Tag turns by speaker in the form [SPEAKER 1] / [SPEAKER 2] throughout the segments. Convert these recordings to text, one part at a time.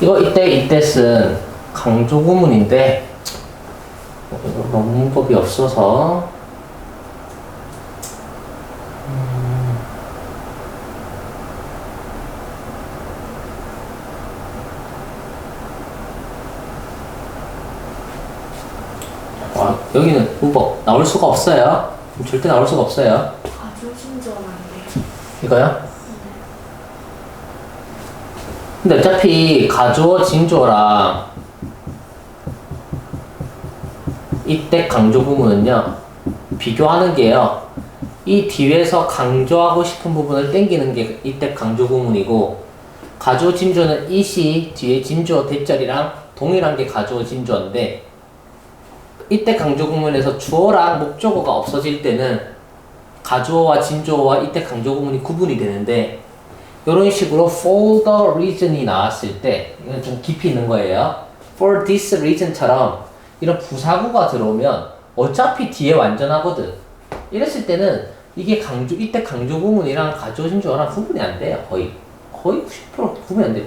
[SPEAKER 1] 이거 이때 이때 쓴 강조 구문인데 어, 이거 문법이 없어서 음. 와, 여기는 문법 나올 수가 없어요. 절대 나올 수가 없어요.
[SPEAKER 2] 아주 친절한데.
[SPEAKER 1] 이거요? 근데 어차피 가조 진조랑 이때 강조 부분은요 비교하는 게요 이 뒤에서 강조하고 싶은 부분을 땡기는 게 이때 강조 부분이고 가조 진조는 이시 뒤에 진조 대절이랑 동일한 게 가조 진조인데 이때 강조 구문에서 주어랑 목적어가 없어질 때는 가주어와 진주어와 이때 강조 구문이 구분이 되는데 이런 식으로 for the reason이 나왔을 때 이건 좀 깊이 있는 거예요. for this reason처럼 이런 부사구가 들어오면 어차피 뒤에 완전하거든. 이랬을 때는 이게 강조 이때 강조 구문이랑 가주어 진주어랑 구분이 안 돼요. 거의 거의 90% 구분이 안 돼요.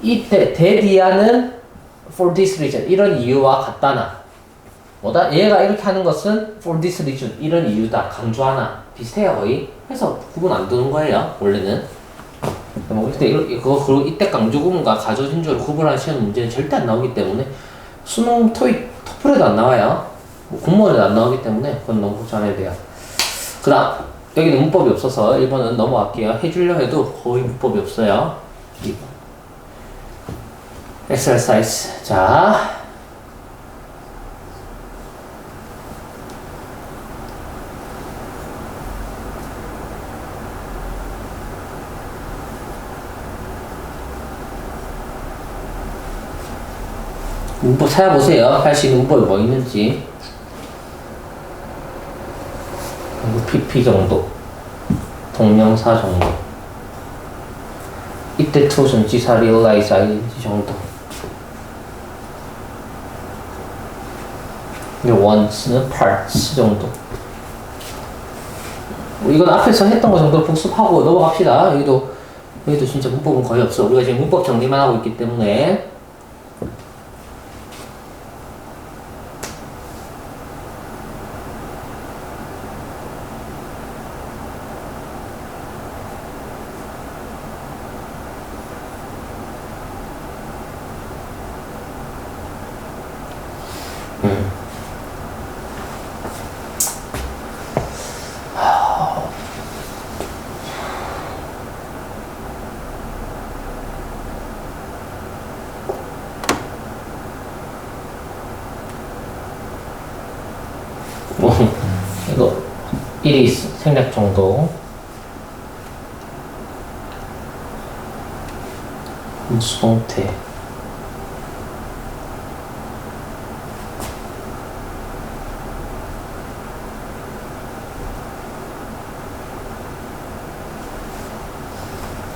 [SPEAKER 1] 이때 대디아는 for this reason 이런 이유와 같다나 뭐다? 얘가 이렇게 하는 것은 for this reason 이런 이유다 강조하나 비슷해요 거의 해서 구분 안 두는 거예요 원래는 뭐 이때 이거 그리고 이때 강조 구문과 가조 진조를 구분하는 시험 문제는 절대 안 나오기 때문에 수능 토익 토플에도 안 나와요. 뭐 공무원에도 안 나오기 때문에 그건 너무 걱정 안 해도 돼요. 그다음 여기는 문법이 없어서 1번은 넘어갈게요. 해주려 해도 거의 문법이 없어요. 2번 exercise 자 문법 찾아보세요. 할수 있는 문법이 뭐 있는지. PP 정도. 동명사 정도. 이때 투 전치사 realize ing 정도. 근데 once는 parts 정도. 뭐 이건 앞에서 했던 거 정도 복습하고 넘어갑시다. 여기도 여기도 진짜 문법은 거의 없어. 우리가 지금 문법 정리만 하고 있기 때문에. 뭐 이거 1이 생략 정도. 수동태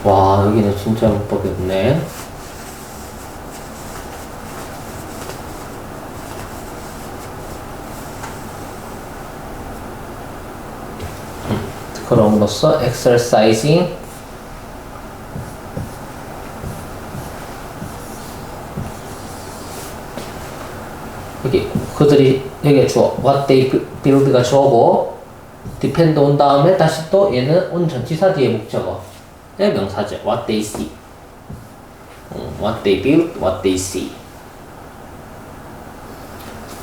[SPEAKER 1] 와 여기는 진짜 문법이 없네. 그럼으로써 exercising. 여기 그들이 여기 주어. What they build가 주어고 depend on 다음에 다시 또 얘는 on 전치사 뒤에 목적어의 명사죠 what they see 음, what they build what they see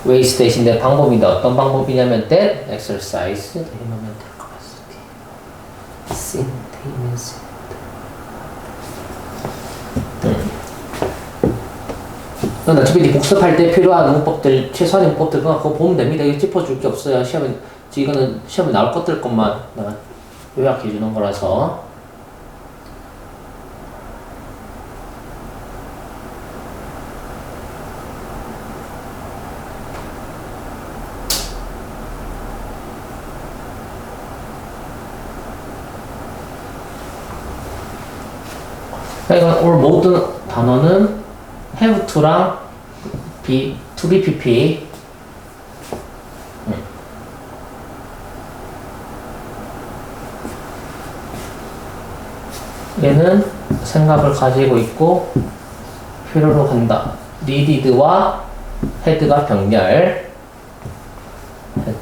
[SPEAKER 1] ways 대신에 방법인데 어떤 방법이냐면 that exercise 해놓으면 될것 같습니다 Maintenance. 넌 어차피 네 복습할 때 필요한 문법들, 최소한의 문법들 그거 그거 보면 됩니다. 이거 짚어줄 게 없어요. 시험에 이거는 시험에 나올 것들 것만 요약해 주는 거라서. 그러니까 오늘 모든 단어는 have to랑 be, to be pp 음. 얘는 생각을 가지고 있고 필요로 한다. needed와 had가 병렬. had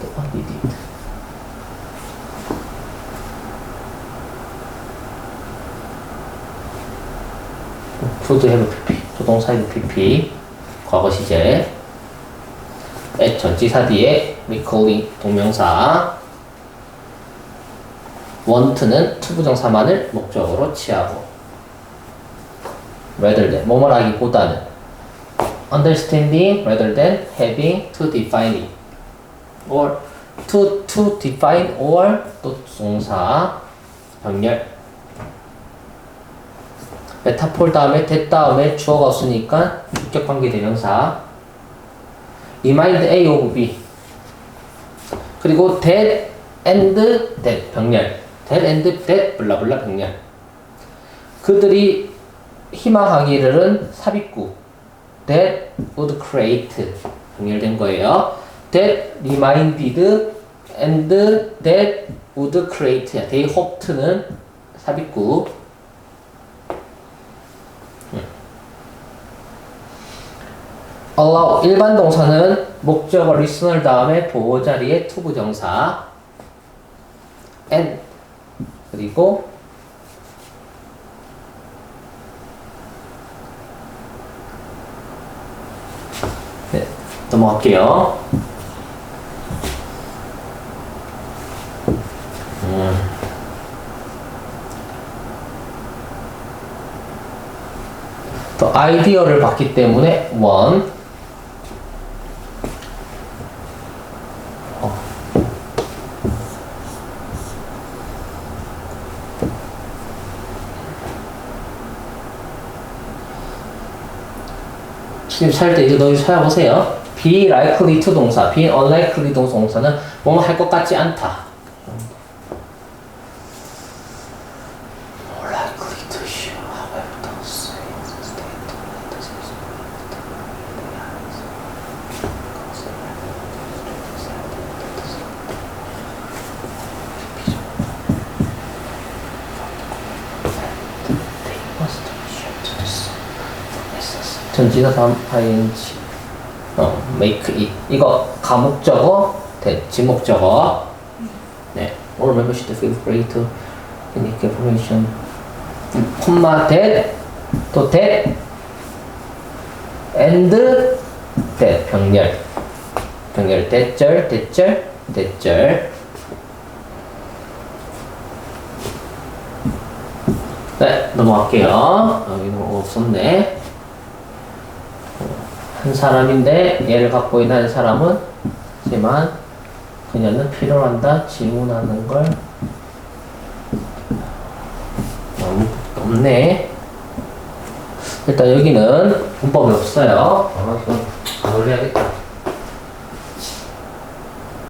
[SPEAKER 1] could have pp. 조동사의 pp. 과거 시제. at 전치사 뒤에 recalling 동명사. want는 투부정사만을 목적으로 취하고 rather than 뭐뭐라기보다는 understanding rather than having to defining or to to define or 또 동사 병렬 메타폴 다음에 that 다음에 주어가 없으니까 주격 관계 대명사 remind A of B 그리고 that and that 병렬 that and that 블라블라 병렬 그들이 희망하기를 삽입구 that would create 병렬된 거예요 that reminded and that would create they hoped는 삽입구 allow 일반 동사는 목적어 listener 다음에 보호 자리에 투부정사 and 그리고 네, 넘어갈게요. 음. 또 아이디어를 받기 때문에 one 지금 살때 이제 너희 찾아보세요. be likely to 동사, be unlikely 동사는 뭐뭐 할것 같지 않다. More likely to show, however, the same state of the 전지사 다음 ing 어 make it 이거 가목적어 대 지목적어 네 or member should feel free to indicate information 콤마 that 또 that and that 병렬 병렬 대절 대절 대절 네 넘어갈게요 여기는 없었네 한 사람인데 얘를 갖고 있는 한 사람은 하지만 그녀는 필요로 한다 질문하는 걸 너무 없네. 일단 여기는 문법이 없어요. 아, 이건 안 올려야겠다